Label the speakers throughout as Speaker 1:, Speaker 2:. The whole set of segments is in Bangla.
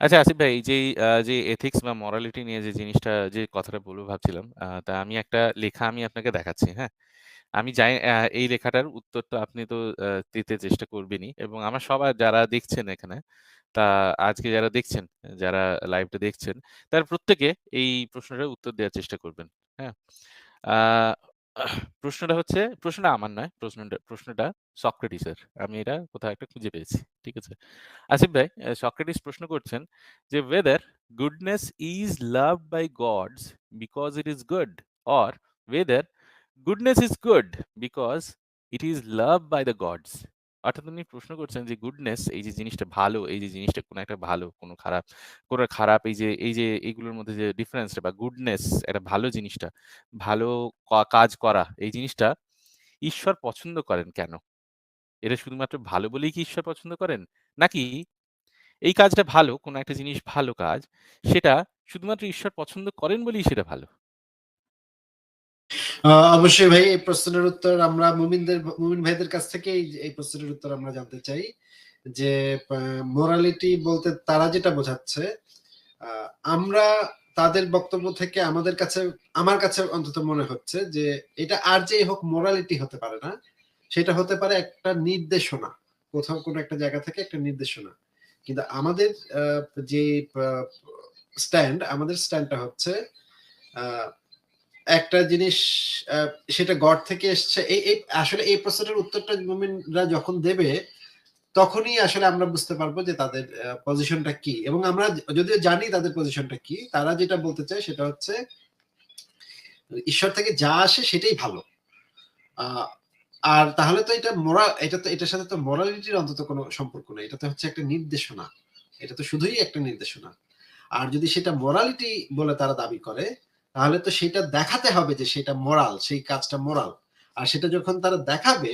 Speaker 1: আচ্ছা আসিফ ভাই এই যে যে এথিক্স বা মরালিটি নিয়ে যে জিনিসটা যে কথাটা বলব ভাবছিলাম। তা আমি একটা লেখা আমি আপনাকে দেখাচ্ছি, হ্যাঁ? আমি যাই এই লেখাটার উত্তর তো আপনি তো দিতে চেষ্টা করবেনই এবং আমার সবার যারা দেখছেন এখানে, তা আজকে যারা দেখছেন, যারা লাইভটা দেখছেন, তারা প্রত্যেকে এই প্রশ্নটার উত্তর দেওয়ার চেষ্টা করবেন। হ্যাঁ? প্রশ্নটা হচ্ছে, প্রশ্নটা আমার নয়। প্রশ্নটা প্রশ্নটা সক্রেটিসের। আমি এটা কোথাও একটা খুঁজে পেয়েছি। ঠিক আছে? আসিফ ভাই, সক্রেটিস প্রশ্ন করছেন যে, "Whether goodness is loved by gods because it is good or whether goodness is good because it is loved by the gods?" অর্থাৎ উনি প্রশ্ন করছেন যে গুডনেস এই যে জিনিসটা ভালো, এই যে জিনিসটা কোনো একটা ভালো, কোন খারাপ, কোনো খারাপ এই যে এই যে এইগুলোর মধ্যে যে ডিফারেন্সটা বা গুডনেস একটা ভালো জিনিসটা, ভালো কাজ করা এই জিনিসটা ঈশ্বর পছন্দ করেন কেন? এটা শুধুমাত্র ভালো বলেই কি ঈশ্বর পছন্দ করেন? নাকি এই কাজটা ভালো, কোন একটা জিনিস ভালো কাজ, সেটা শুধুমাত্র ঈশ্বর পছন্দ করেন বলেই সেটা ভালো?
Speaker 2: অবশ্যই ভাই এই প্রশ্নের উত্তর আমরা মুমিনদের মুমিন ভাইদের কাছ থেকেই এই প্রশ্নের উত্তর আমরা জানতে চাই। যে মোরালিটি বলতে তারা যেটা বোঝাচ্ছে, আমরা তাদের বক্তব্য থেকে আমাদের কাছে আমার কাছে অন্তত মনে হচ্ছে যে এটা আর যেই হোক মোরালিটি হতে পারে না। সেটা হতে পারে একটা নির্দেশনা। কোথাও কোনো একটা জায়গা থেকে একটা নির্দেশনা। কিন্তু আমাদের যে স্ট্যান্ড, আমাদের স্ট্যান্ডটা হচ্ছে একটা জিনিস সেটা গড থেকে এসছে। এই আসলে এই প্রশ্নটার উত্তরটা মুমিনরা যখন দেবে, তখনই আসলে আমরা বুঝতে পারব যে তাদের পজিশনটা কি। এবং আমরা যদিও জানি তাদের পজিশনটা কি, তারা যেটা বলতে চায় সেটা হচ্ছে ঈশ্বর থেকে যা আসে সেটাই ভালো। আর তাহলে তো এটা মোরা এটা তো এটার সাথে তো মোরালিটির অন্তত কোনো সম্পর্ক নেই। এটা তো হচ্ছে একটা নির্দেশনা। এটা তো শুধুই একটা নির্দেশনা। আর যদি সেটা মোরালিটি বলে তারা দাবি করে, তাহলে তো সেটা দেখাতে হবে যে সেটা মোরাল, সেই কাজটা মোরাল। আর সেটা যখন তারা দেখাবে,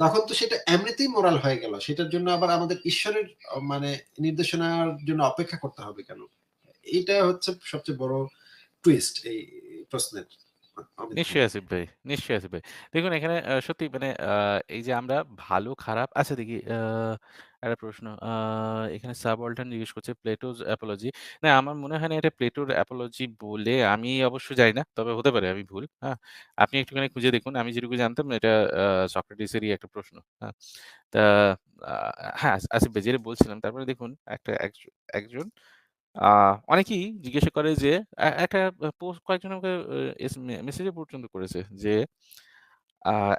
Speaker 2: তখন তো সেটা এমনিতেই মোরাল হয়ে গেল। সেটার জন্য আবার আমাদের ঈশ্বরের মানে নির্দেশনার জন্য অপেক্ষা করতে হবে কেন? এটা হচ্ছে সবচেয়ে বড় টুইস্ট এই প্রশ্নের।
Speaker 1: নিশ্চয়ই আসিফ ভাই, নিশ্চয়ই আসিফ ভাই। দেখুন এখানে সত্যি মানে এই যে আমরা ভালো খারাপ আচ্ছা দেখি আ একটা প্রশ্ন। আ এখানে সাবঅল্টার্ন জিজ্ঞেস করছে প্লেটোস অ্যাপোলজি। না আমার মনে হয় না এটা প্লেটোর অ্যাপোলজি বলে আমি অবশ্য জানি না। তবে হতে পারে আমি ভুল। হ্যাঁ? আপনি একটুখানি খুঁজে দেখুন। আমি যেটুকু জানতাম এটা আ সক্রেটিসেরই একটা প্রশ্ন। হ্যাঁ? তা হ্যাঁ, আসিফ ভাই বলছিলাম তারপরে দেখুন একটা একজ একজন অনেকেই জিজ্ঞাসা করে যে একটা পোস্ট কয়েকজন আমাকে এস মে মেসেজও পর্যন্ত করেছে যে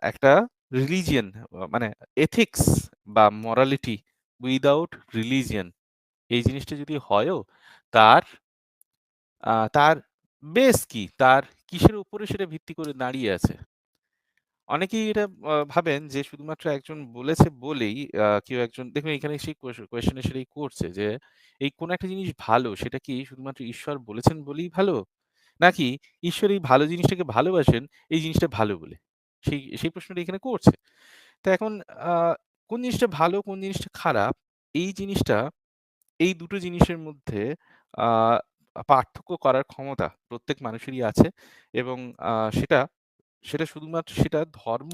Speaker 1: একটা রিলিজিয়ন মানে এথিক্স বা মোরালিটি উইথআউট রিলিজিয়ন এই জিনিসটা যদি হয়ও, তার তার বেস কি? তার কিসের উপরে সেটা ভিত্তি করে দাঁড়িয়ে আছে? অনেকেই এটা ভাবেন যে শুধুমাত্র একজন বলেছে বলেই কেউ একজন, দেখুন এখানে সেই কোয়েশ কোয়েশ্চেন এ সেটাই করছে যে, এই কোন একটা জিনিস ভালো, সেটা কি শুধুমাত্র ঈশ্বর বলেছেন বলেই ভালো? নাকি ঈশ্বর এই ভালো জিনিসটাকে ভালোবাসেন, এই জিনিসটা ভালো বলে? সেই সেই প্রশ্নটা এখানে করছে। তো এখন কোন জিনিসটা ভালো, কোন জিনিসটা খারাপ এই জিনিসটা এই দুটো জিনিসের মধ্যে পার্থক্য করার ক্ষমতা প্রত্যেক মানুষেরই আছে এবং সেটা সেটা শুধুমাত্র সেটা ধর্ম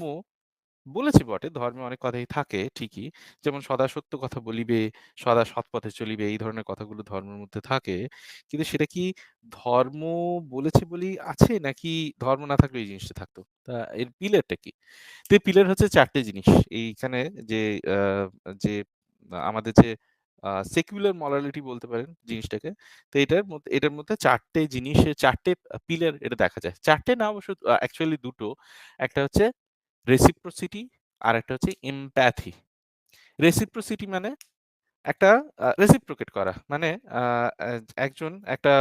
Speaker 1: বলেছে বটে, ধর্মে অনেক কথাই থাকে ঠিকই। যেমন সদা সত্য কথা বলিবে, সদা সৎ পথে চলিবে এই ধরনের কথাগুলো ধর্মের মধ্যে থাকে। কিন্তু সেটা কি ধর্ম বলেছে বলেই আছে নাকি ধর্ম না থাকলে এই জিনিসটা থাকতো? তা এর পিলারটা কি? তো পিলার হচ্ছে চারটে জিনিস। এইখানে যে যে আমাদের যে সেকুলার মোরালিটি বলতে পারেন জিনিসটাকে। তো এটার মধ্যে এটার মধ্যে ৪ টে জিনিসের ৪ টে পিলার এটা দেখা যায়। চারটে না অবশ্য অ্যাকচুয়ালি দুটো একটা হচ্ছে রেসিপ্রোসিটি আর একটা হচ্ছে এমপ্যাথি। রেসিপ্রোসিটি মানে একটা রেসিপ্রোকেট করা। মানে একজন একটা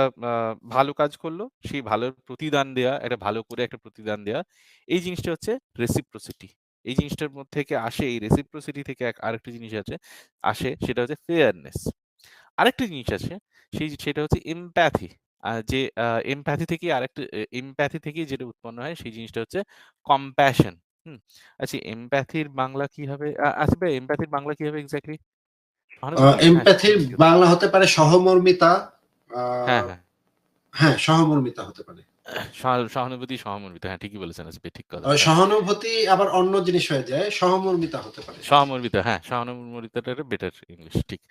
Speaker 1: ভালো কাজ করল, সেই ভালোর প্রতিদান দেয়া, একটা ভালো করে একটা প্রতিদান দেয়া। এই জিনিসটা হচ্ছে রেসিপ্রোসিটি। এই জিনিসটার মধ্যে থেকে আসে এই রেসিপ্রোসিটি থেকে আরেকটা জিনিস আছে আসে সেটা হচ্ছে ফেয়ারনেস। আরেকটা জিনিস আছে সেই সেটা হচ্ছে এমপ্যাথি। যে এমপ্যাথি থেকেই আরেকটা এমপ্যাথি থেকেই যেটা উৎপন্ন হয় সেই জিনিসটা হচ্ছে কম্প্যাশন। হুম? আচ্ছা এমপ্যাথির বাংলা কি হবে? আ আসিফ ভাই এমপ্যাথির বাংলা কি হবে এক্সাক্টলি?
Speaker 2: আ এমপ্যাথির বাংলা হতে পারে সহমর্মিতা। আ
Speaker 1: হ্যাঁ, হ্যাঁ।
Speaker 2: হ্যাঁ, সহমর্মিতা হতে পারে।
Speaker 1: সহা সহানুভূতি, সহমর্মিতা। হ্যাঁ, ঠিকই বলেছেন ভাই। ঠিক কথা।
Speaker 2: সহানুভূতি আবার অন্য জিনিস হয়ে যায়। সহমর্মিতা হতে পারে।
Speaker 1: সহমর্মিতা হ্যাঁ, সহানুমর্মিতাটা একটা বেটার ইংলিশ ঠিক।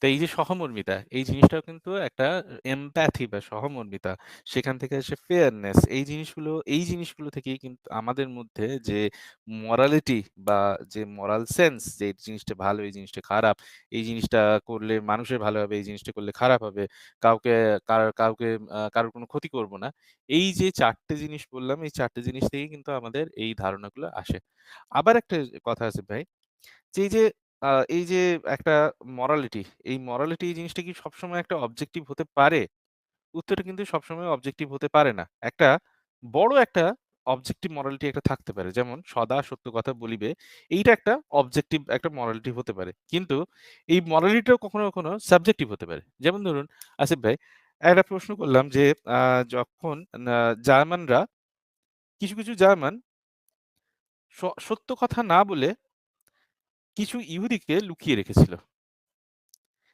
Speaker 1: তো এই যে সহমর্মিতা, এই জিনিসটাও কিন্তু একটা এমপ্যাথি বা সহমর্মিতা, সেখান থেকে আসে ফেয়ারনেস এই জিনিসগুলো এই জিনিসগুলো থেকেই কিন্তু আমাদের মধ্যে যে মরালিটি বা যে মরাল সেন্স যে এই জিনিসটা ভালো, এই জিনিসটা খারাপ, এই জিনিসটা করলে মানুষের ভালো হবে, এই জিনিসটা করলে খারাপ হবে, কাউকে কার কাউকে কারোর কোনো ক্ষতি করব না। এই যে ৪ টে জিনিস বললাম, এই ৪ টে জিনিস থেকেই কিন্তু আমাদের এই ধারণাগুলো আসে। আবার একটা কথা আছে ভাই যে এই যে এই যে একটা মরালিটি, এই মরালিটি এই জিনিসটা কি সবসময় একটা অবজেক্টিভ হতে পারে? উত্তরটা কিন্তু সবসময় অবজেক্টিভ হতে পারে না। একটা বড় একটা অবজেক্টিভ মরালিটি একটা থাকতে পারে। যেমন সদা সত্য কথা বলিবে। এইটা একটা অবজেক্টিভ একটা মরালিটি হতে পারে। কিন্তু এই মরালিটিটাও কখনো, কখনো সাবজেক্টিভ হতে পারে। যেমন ধরুন আসিফ ভাই, একটা প্রশ্ন করলাম যে যখন জার্মানরা কিছু, কিছু জার্মান সত্য কথা না বলে কিছু ইহুদিকে লুকিয়ে রেখেছিল।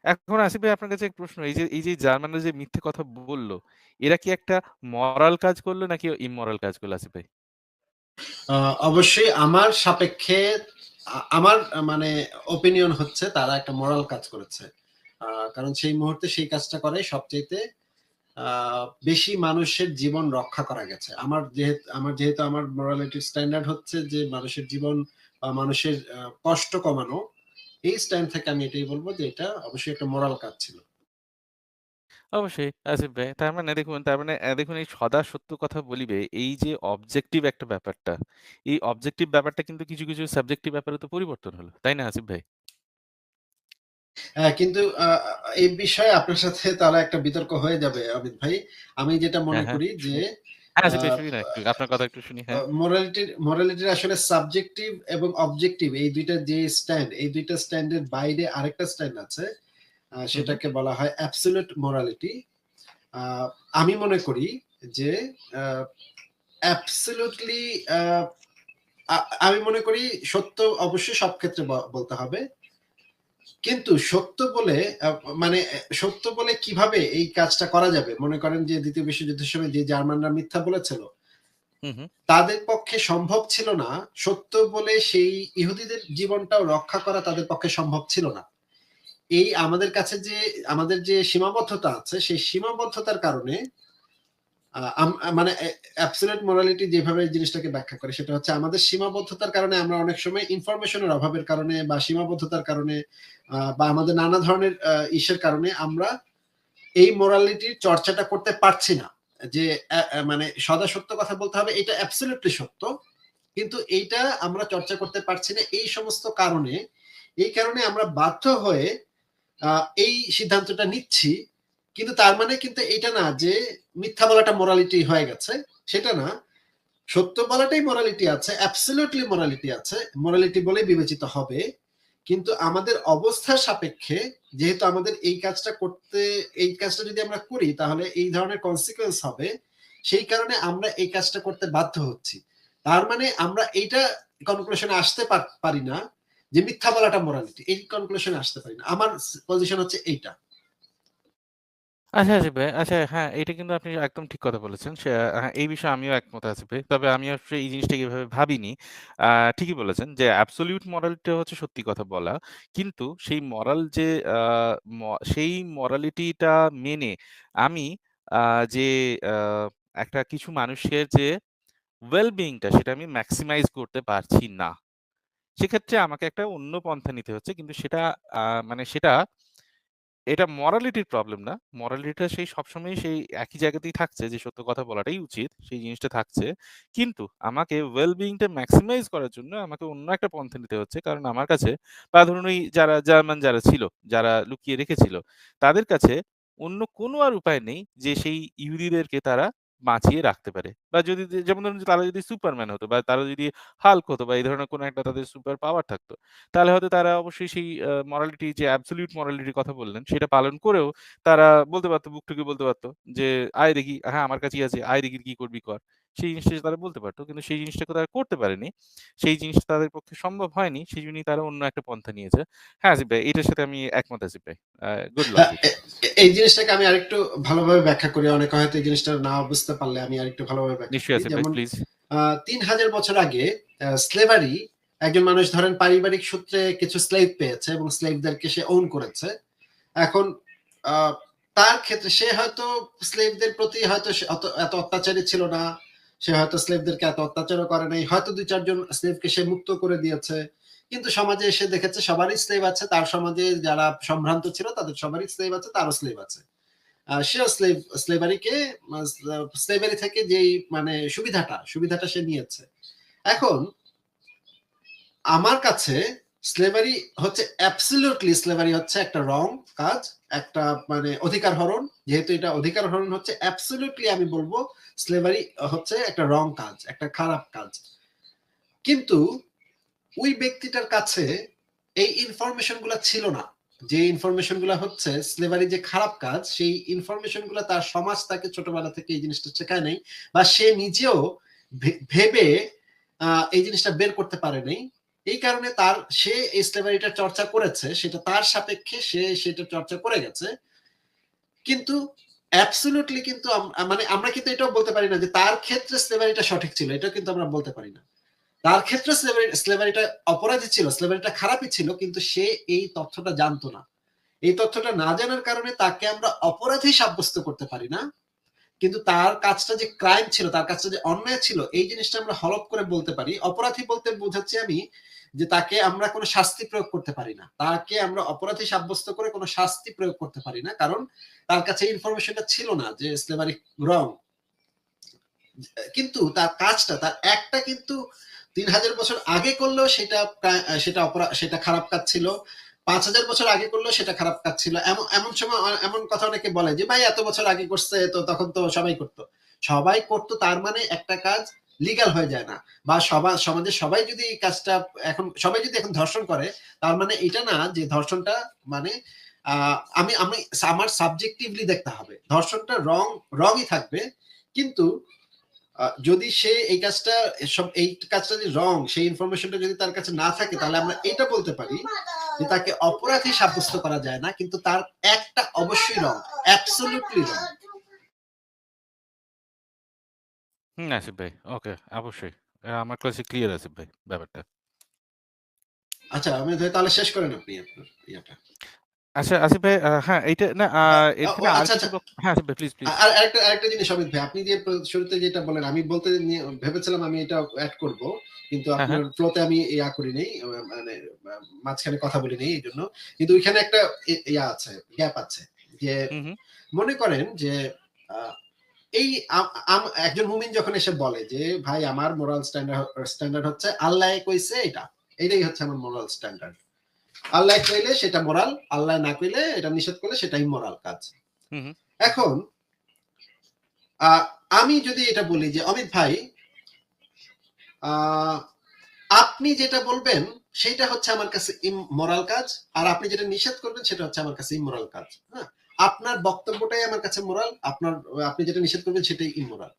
Speaker 1: এখন আসিফ ভাই আপনার কাছে এক প্রশ্ন। এই যে এই যে জার্মানরা যে মিথ্যে কথা বলল, এরা কি একটা মরাল কাজ করল নাকি ইমোরাল কাজ করল আসিফ ভাই?
Speaker 2: অবশ্যই আমার সাপেক্ষে আমার মানে ওপিনিয়ন হচ্ছে তারা একটা মোরাল কাজ করেছে। কারণ সেই মুহূর্তে সেই কাজটা করে সবচাইতে আ বেশি মানুষের জীবন রক্ষা করা গেছে। আমার যেহেতু আমার যেহেতু আমার মোরালিটি স্ট্যান্ডার্ড হচ্ছে যে মানুষের জীবন বা মানুষের কষ্ট কমানো। এই স্ট্যান্ড থেকে আমি এটাই বলব যে এটা অবশ্যই একটা মোরাল কাজ ছিল।
Speaker 1: অবশ্যই আসিফ ভাই। তার মানে দেখুন তার মানে দেখুন এই সদা সত্য কথা বলিবে এই যে অবজেক্টিভ একটা ব্যাপারটা, এই অবজেক্টিভ ব্যাপারটা কিন্তু কিছু, কিছু সাবজেক্টিভ ব্যাপারে তো পরিবর্তন হলো। তাই না আসিফ ভাই?
Speaker 2: হ্যাঁ, কিন্তু আ আ এই বিষয়ে আপনার সাথে তাহলে একটা বিতর্ক হয়ে যাবে অমিত ভাই। আমি যেটা
Speaker 1: হ্যাঁ,
Speaker 2: মনে
Speaker 1: হ্যাঁ।
Speaker 2: করি যে
Speaker 1: হ্যাঁ,
Speaker 2: আ
Speaker 1: আসিফ ভাই শুনি না একটু। আপনার কথা একটু শুনি।
Speaker 2: আ
Speaker 1: হ্যাঁ।
Speaker 2: মোরালিটির মোরালিটির আসলে সাবজেক্টিভ এবং অবজেক্টিভ এই ২ টা যে স্ট্যান্ড, এই ২ টা স্ট্যান্ডের বাইরে আরেকটা স্ট্যান্ড আছে। আ
Speaker 1: হু, হু।
Speaker 2: সেটাকে বলা হয় অ্যাবসোলিউট মোরালিটি। আ আমি মনে করি যে আ অ্যাবসোলিউটলি আ আ আমি মনে করি সত্য অবশ্যই সব ক্ষেত্রে ব বলতে হবে। কিন্তু সত্য বলে মানে সত্য বলে কীভাবে এই কাজটা করা যাবে? মনে করেন যে ২য় বিশ্বযুদ্ধের সময় যে জার্মানরা মিথ্যা বলেছিল। তাদের পক্ষে সম্ভব ছিল না সত্য বলে সেই ইহুদিদের জীবনটাও রক্ষা করা তাদের পক্ষে সম্ভব ছিল না। এই আমাদের কাছে যে আমাদের যে সীমাবদ্ধতা আছে, সেই সীমাবদ্ধতার কারণে মানে অ্যাবসোলিউট মোরালিটি যেভাবে জিনিসটাকে ব্যাখ্যা করে, সেটা হচ্ছে আমাদের সীমাবদ্ধতার কারণে আমরা অনেক সময় ইনফরমেশনের অভাবের কারণে বা সীমাবদ্ধতার কারণে বা আমাদের নানা ধরনের ইসের কারণে আমরা এই মোরালিটির চর্চাটা করতে পারছি না। যে মানে সদা সত্য কথা বলতে হবে, এটা অ্যাবসোলিউটলি সত্য। কিন্তু এইটা আমরা চর্চা করতে পারছি না এই সমস্ত কারণে। এই কারণে আমরা বাধ্য হয়ে এই সিদ্ধান্তটা নিচ্ছি। কিন্তু তার মানে কিন্তু এটা না যে মিথ্যা বলাটা মোরালিটি হয়ে গেছে। সেটা না। সত্য বলাটাই মোরালিটি আছে। অ্যাবসোলিউটলি মোরালিটি আছে। মোরালিটি বলেই বিবেচিত হবে। কিন্তু আমাদের অবস্থার সাপেক্ষে, যেহেতু আমাদের এই কাজটা করতে, এই কাজটা যদি আমরা করি, তাহলে এই ধরনের consequence হবে। সেই কারণে আমরা এই কাজটা করতে বাধ্য হচ্ছি। তার মানে আমরা এইটা কনক্লুশন আসতে পার না যে মিথ্যা বলাটা মোরালিটি। এই কনক্লুশন আসতে পারি না। আমার পজিশন হচ্ছে এইটা।
Speaker 1: আচ্ছা আসিফ ভাই, আচ্ছা হ্যাঁ, এইটা কিন্তু আপনি একদম ঠিক কথা বলেছেন। হ্যাঁ, এই বিষয়ে আমিও একমত আসিফ ভাই। তবে আমি আসলে এই জিনিসটাকে এভাবে ভাবিনি। আ ঠিকই বলেছেন যে অ্যাবসোলিউট মোরালিটি হচ্ছে সত্যি কথা বলা। কিন্তু সেই মরাল যে আ সেই মোরালিটিটা মেনে আমি যে আ একটা কিছু মানুষের যে ওয়েল বিইং সেটা আমি ম্যাক্সিমাইজ করতে পারছি না। সেক্ষেত্রে আমাকে একটা অন্য পন্থা নিতে হচ্ছে। কিন্তু সেটা মানে সেটা এটা মরালিটির প্রবলেম না। মরালিটিটা সেই সবসময় সেই একই জায়গাতেই থাকছে যে সত্য কথা বলাটাই উচিত। সেই জিনিসটা থাকছে। কিন্তু আমাকে ওয়েলবিংটা ম্যাক্সিমাইজ করার জন্য আমাকে অন্য একটা পন্থা নিতে হচ্ছে। কারণ আমার কাছে বা ধরুন ওই যারা জার্মান যারা ছিল, যারা লুকিয়ে রেখেছিল, তাদের কাছে অন্য কোনো আর উপায় নেই যে সেই ইহুদিদেরকে তারা বাঁচিয়ে রাখতে পারে। বা যদি যেমন ধরুন তারা যদি সুপারম্যান হতো বা তারা যদি হাল্ক হতো বা এই ধরনের কোনো একটা তাদের সুপার পাওয়ার থাকতো। তাহলে হয়তো তারা অবশ্যই সেই মরালিটি যে অ্যাবসলিউট মরালিটির কথা বললেন, সেটা পালন করেও তারা বলতে পারতো বুক ঠুকে বলতে পারতো যে, "আয় দেখি, হ্যাঁ, আমার কাছেই আছে। আয় দেখি কি করবি কর।" সেই জিনিসটা তারা বলতে পারতো কিন্তু সেই জিনিসটাকে তারা করতে পারেনি। সেই জিনিসটা তাদের পক্ষে সম্ভব হয়নি। সেজন্যই তারা অন্য একটা পন্থা নিয়েছে। হ্যাঁ, আসিফ ভাই এটার সাথে আমি একমত আসিফ ভাই। গুড।
Speaker 2: এ এই জিনিসটাকে আমি আরেকটু ভালোভাবে ব্যাখ্যা করি। অনেকে হয়তো এই জিনিসটা না বুঝতে পারলে আমি আরেকটু ভালোভাবে ব্যাখ্যা করি। যেমন
Speaker 1: প্লিজ।
Speaker 2: আ ৩০০০ বছর আগে স্লেভারি একজন মানুষ ধরেন পারিবারিক সূত্রে কিছু স্লেভ পেয়েছে এবং স্লেভদেরকে সে ওন করেছে। এখন তার ক্ষেত্রে সে হয়তো স্লেভদের প্রতি হয়তো এত অত্যাচারী ছিল না। সে হয়তো স্লেভদেরকে এত অত্যাচারও করে নাই। হয়তো ২-৪ জন স্লেভকে সে মুক্ত করে দিয়েছে। কিন্তু সমাজে এসে দেখেছে সবারই স্লেভ আছে। তার সমাজে যারা সম্ভ্রান্ত ছিল তাদের সবারই স্লেভ আছে, তারও স্লেভ আছে। সেও স্লেভ স্লেভারিকে স্লেভারি থেকে যেই মানে সুবিধাটা, সুবিধাটা সে নিয়েছে। এখন আমার কাছে স্লেভারি হচ্ছে অ্যাবসোলিউটলি স্লেভারি হচ্ছে একটা রং কাজ, একটা মানে অধিকার হরণ। যেহেতু এটা অধিকার হরণ হচ্ছে অ্যাবসোলিউটলি আমি বলব স্লেভারি হচ্ছে একটা রং কাজ, একটা খারাপ কাজ। কিন্তু ওই ব্যক্তিটার কাছে এই ইনফরমেশনগুলা ছিল না। যে ইনফরমেশনগুলা হচ্ছে স্লেভারি যে খারাপ কাজ, সেই ইনফরমেশনগুলা তার সমাজ তাকে ছোটবেলা থেকে এই জিনিসটা শেখায় নাই বা সে নিজেও ভেবে এই জিনিসটা বের করতে পারে নাই। এই কারণে তার, সে স্লেভারিটা চর্চা করেছে। সেটা তার সাপেক্ষে সে সেটা চর্চা করে গেছে। কিন্তু কিন্তু মানে আমরা কিন্তু এটাও বলতে পারি না যে তার ক্ষেত্রে স্লেভারিটা সঠিক ছিল। এটাও কিন্তু আমরা বলতে পারি না। তার ক্ষেত্রে স্লেভারিটা অপরাধী ছিল। স্লেভারিটা খারাপই ছিল। কিন্তু সে এই তথ্যটা জানত না। এই তথ্যটা না জানার কারণে তাকে আমরা অপরাধী সাব্যস্ত করতে পারি না। কিন্তু তার কাজটা যে ক্রাইম ছিল, তার কাজটা যে অন্যায় ছিল, এই জিনিসটা আমরা হলফ করে বলতে পারি। অপরাধী বলতে বোঝাচ্ছি আমি যে তাকে আমরা কোন শাস্তি প্রয়োগ করতে পারি না। তাকে আমরা অপরাধী সাব্যস্ত করে কোন শাস্তি প্রয়োগ করতে পারি না। কারণ তার কাছে ইনফরমেশনটা ছিল না যে স্লেভারি রং। কিন্তু তার কাজটা, তার একটা কিন্তু ৩০০০ বছর আগে করলেও সেটা সেটা অপরা সেটা খারাপ কাজ ছিল। ৫০০০ বছর আগে করলেও সেটা খারাপ কাজ ছিল। এমন এমন সময় এমন কথা অনেকে বলে যে, "ভাই এত বছর আগে করছে তো তখন তো সবাই করত।" সবাই করত তার মানে একটা কাজ লিগ্যাল হয়ে যায় না। বা সবা সমাজের সবাই যদি এই কাজটা এখন সবাই যদি এখন ধর্ষণ করে, তার মানে এটা না যে ধর্ষণটা মানে আমি আমি আমার সাবজেক্টিভলি দেখতে হবে। ধর্ষণটা রং রংই থাকবে। কিন্তু যদি সে এই কাজটা এসব এই কাজটা যে রং, সেই ইনফরমেশনটা যদি তার কাছে না থাকে তাহলে আমরা এটা বলতে পারি যে তাকে অপরাধী সাব্যস্ত করা যায় না। কিন্তু তার একটা অবশ্যই রং। অ্যাবসোলিউটলি রং।
Speaker 1: হুম, আসিফ ভাই। ওকে, অবশ্যই। আমার কাছে ক্লিয়ার আসিফ ভাই ব্যাপারটা।
Speaker 2: আচ্ছা, আমি তাহলে শেষ করেন আপনি আপনার ইয়েটা।
Speaker 1: আচ্ছা, আসিফ ভাই হ্যাঁ, এইটা না
Speaker 2: ও
Speaker 1: এখানে আর
Speaker 2: আচ্ছা, আচ্ছা।
Speaker 1: হ্যাঁ, আসিফ ভাই প্লিজ, প্লিজ।
Speaker 2: আর আরেকটা আরেকটা জিনিস অমিত ভাই, আপনি যে শুরুতে যেটা বললেন, আমি বলতে ভেবেছিলাম আমি এটা এড করব। কিন্তু
Speaker 1: হ্যাঁ,
Speaker 2: আপনার
Speaker 1: হ্যাঁ।
Speaker 2: ফ্লো তে আমি ইয়া করি নাই। মানে মাঝখানে কথা বলি নাই এইজন্য। কিন্তু ওইখানে একটা ইয়া আছে, গ্যাপ আছে। যে। মনে করেন যে এই একজন মুমিন যখন এসে বলে যে, "ভাই আমার মোরাল স্ট্যান্ডার্ড স্ট্যান্ডার্ড হচ্ছে আল্লাহ কইছে এটা। এটাই হচ্ছে আমার মোরাল স্ট্যান্ডার্ড। আল্লাহ কইলে সেটা মোরাল, আল্লাহ না কইলে এটা নিষেধ করলে সেটাই ইমোরাল কাজ।" এখন আমি যদি এটা বলি যে, "অমিত ভাই" আপনি যেটা বলবেন সেটা হচ্ছে আমার কাছে ইমোরাল কাজ। আর আপনি যেটা নিষেধ করবেন সেটা হচ্ছে আমার কাছে ইমোরাল কাজ। হ্যাঁ? আপনার বক্তব্যটাই আমার কাছে মোরাল। আপনার আপনি যেটা নিষেধ করবেন সেটাই ইমোরাল।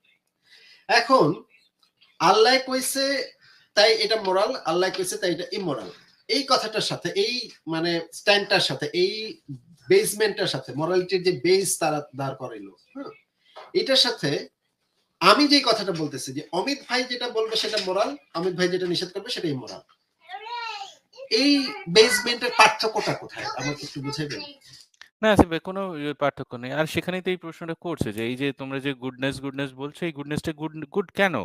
Speaker 2: এখন আল্লাহ কইছে তাই এটা মোরাল, আল্লাহ কইছে তাই এটা ইমোরাল। এই কথাটার সাথে এই মানে স্ট্যান্ডটার সাথে এই বেসমেন্টটার সাথে মরালিটির যে বেস তারা দাঁড় করাইলো। হ্যাঁ? এটার সাথে আমি যে কথাটা বলতেছি যে অমিত ভাই যেটা বলবে সেটা মোরাল, অমিত ভাই যেটা নিষেধ করবে সেটাই মোরাল এই বেসমেন্টের পার্থক্যটা কোথায়? আমাকে একটু বুঝাইবেন?
Speaker 1: না আসিফ কোনো ইয়ে পার্থক্য নেই। আর সেখানেই তো এই প্রশ্নটা করছে যে এই যে তোমরা যে গুডনেস, গুডনেস বলছো এই গুডনেসটা গুড গুড কেন?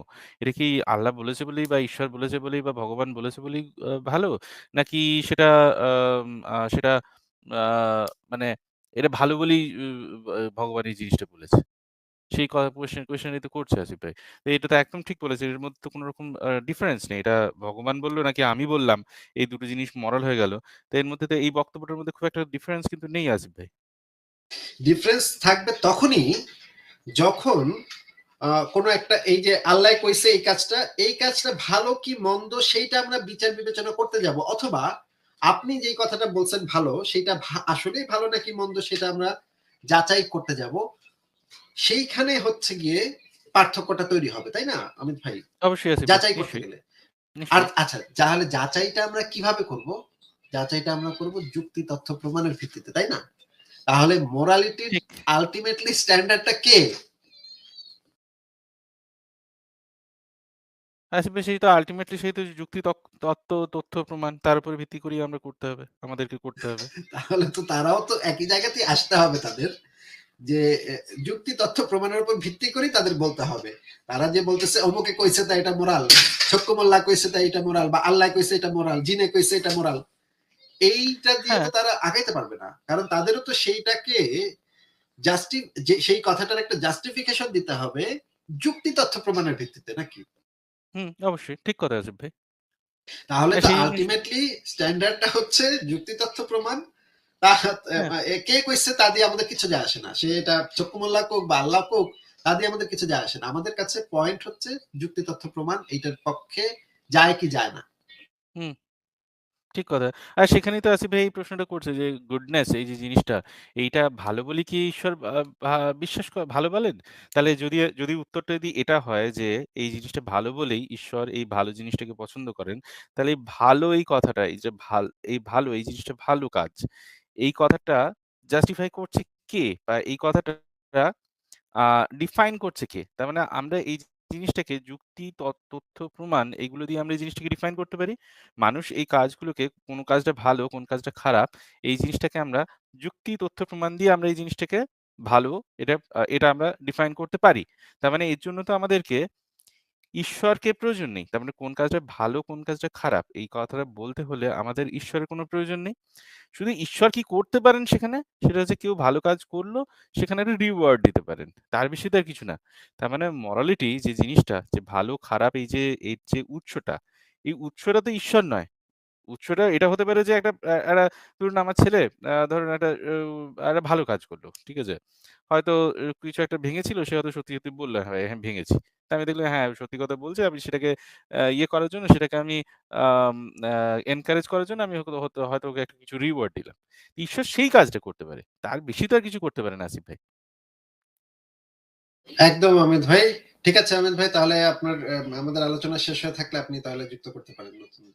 Speaker 1: এটা কি আল্লাহ বলেছে বলেই বা ঈশ্বর বলেছে বলেই বা ভগবান বলেছে বলেই ভালো? নাকি সেটা আম সেটা মানে এটা ভালো বলেই উ ভগবান এই জিনিসটা বলেছে? সেই ক কোয়েশ্চেন তো করছে আসিফ ভাই। তো এটা তো একদম ঠিক বলেছেন। এর মধ্যে তো কোন রকম ডিফারেন্স নেই। এটা ভগবান বলল নাকি আমি বললাম, এই দুটো জিনিস মরাল হয়ে গেল। তো এর মধ্যে তো এই বক্তব্যটার মধ্যে খুব একটা ডিফারেন্স কিন্তু নেই আসিফ ভাই।
Speaker 2: ডিফারেন্স থাকবে তখনই যখন কোন একটা এই যে আল্লাহ কইছে এই কাজটা, এই কাজটা ভালো কি মন্দ সেইটা আমরা বিচার বিবেচনা করতে যাব। অথবা আপনি যেই কথাটা বলছেন ভালো, সেটা আসলেই ভালো নাকি মন্দ সেটা আমরা যাচাই করতে যাব। সেইখানে হচ্ছে গিয়ে পার্থক্যটা তৈরি হবে, তাই না? অমিত ভাই?
Speaker 1: অবশ্যই
Speaker 2: যাচাই করতে গেলে। আর আচ্ছা তাহলে যাচাইটা আমরা কীভাবে করব? যাচাইটা আমরা করব যুক্তি তথ্য প্রমাণের ভিত্তিতে, তাই না? তাহলে মোরালিটির। আল্টিমেটলি স্ট্যান্ডার্ড টা কে?
Speaker 1: আসিফ ভাই সেই তো আল্টিমেটলি সেই তো যুক্তি তত্ত্ব, তথ্য প্রমাণ তার উপরে ভিত্তি করেই আমরা করতে হবে। আমাদেরকে করতে হবে।
Speaker 2: তাহলে তো তারাও তো একই জায়গাতেই আসতে হবে তাদের। যে যুক্তি তথ্য প্রমাণের উপর ভিত্তি করে তাদের বলতে হবে। তারা যে বলতেছে অমুকে কইছে তাই এটা মোরাল, ছক্কু মোল্লা কইছে তাই এটা মোরাল বা আল্লাহ কইছে এটা মোরাল, জিনে কইছে এটা মোরাল। এইটা দিয়ে
Speaker 1: হ্যাঁ।
Speaker 2: তো তারা আগাইতে পারবে না। কারণ তাদেরও তো সেইটাকে জাস্টি যে সেই কথাটার একটা জাস্টিফিকেশন দিতে হবে যুক্তি তথ্য প্রমাণের ভিত্তিতে নাকি?
Speaker 1: হুম, অবশ্যই। ঠিক কথা আসিফ ভাই।
Speaker 2: তাহলে তো আল্টিমেটলি স্ট্যান্ডার্ড হচ্ছে যুক্তি তথ্য প্রমাণ।
Speaker 1: হ্যাঁ।
Speaker 2: কে কইছে তা দিয়ে আমাদের কিছু যায় আসে না। সে এটা ছক্কু মোল্লা কোক বা আল্লাহ কোক তা দিয়ে আমাদের কিছু যায় আসে না। আমাদের কাছে পয়েন্ট হচ্ছে যুক্তি তথ্য প্রমাণ এইটার পক্ষে যায় কি যায় না।
Speaker 1: হুম। ঠিক কথা। আর সেখানেই তো আসিফ ভাই এই প্রশ্নটা করছে যে গুডনেস এই যে জিনিসটা, এইটা ভালো বলে কি ঈশ্বর বিশ্বাস ক ভালো বলেন? তাহলে যদি যদি উত্তরটা যদি এটা হয় যে এই জিনিসটা ভালো বলেই ঈশ্বর এই ভালো জিনিসটাকে পছন্দ করেন, তাহলে এই ভালো এই কথাটা এই যে ভালো এই ভালো এই জিনিসটা ভালো কাজ। এই কথাটা জাস্টিফাই করছে কে? বা এই কথাটা ডিফাইন করছে কে? তার মানে আমরা এই জিনিসটাকে যুক্তি, তথ্য, প্রমাণ এইগুলো দিয়ে আমরা এই জিনিসটাকে ডিফাইন করতে পারি। মানুষ এই কাজগুলোকে কোন কাজটা ভালো, কোন কাজটা খারাপ এই জিনিসটাকে আমরা যুক্তি, তথ্য, প্রমাণ দিয়ে আমরা এই জিনিসটাকে ভালো এটা এটা আমরা ডিফাইন করতে পারি। তার মানে এর জন্য তো আমাদেরকে ঈশ্বরকে প্রয়োজন নেই। তার মানে কোন কাজটা ভালো, কোন কাজটা খারাপ এই কথাটা বলতে হলে আমাদের ঈশ্বরের কোনো প্রয়োজন নেই। শুধু ঈশ্বর কি করতে পারেন সেখানে? সেটা হচ্ছে কেউ ভালো কাজ করল সেখানে একটা রিওয়ার্ড দিতে পারেন। তার বেশি তো আর কিছু না। তার মানে মরালিটি যে জিনিসটা যে ভালো খারাপ এই যে এর যে উৎসটা, এই উৎসটা তো ঈশ্বর নয়। উৎসটা এটা হতে পারে যে একটা একটা ধরুন আমার ছেলে ধরুন একটা একটা ভালো কাজ করল। ঠিক আছে? হয়তো কিছু একটা ভেঙেছিল সে হয়তো সত্যি, সত্যি বলল হ্যাঁ, হ্যাঁ ভেঙেছি। আমি দেখলাম হ্যাঁ, সত্যি কথা বলছে আমি সেটাকে ইয়ে করার জন্য সেটাকে আমি এনকারেজ করার জন্য আমি হয়তো ওকে একটা কিছু রিওয়ার্ড দিলাম। ঈশ্বর সেই কাজটা করতে পারে। তার বেশি তো আর কিছু করতে পারে না আসিফ ভাই।
Speaker 2: একদম অমিত ভাই। ঠিক আছে অমিত ভাই তাহলে আপনার আমাদের আলোচনা শেষ হয়ে থাকলে আপনি তাহলে যুক্ত করতে পারেন নতুন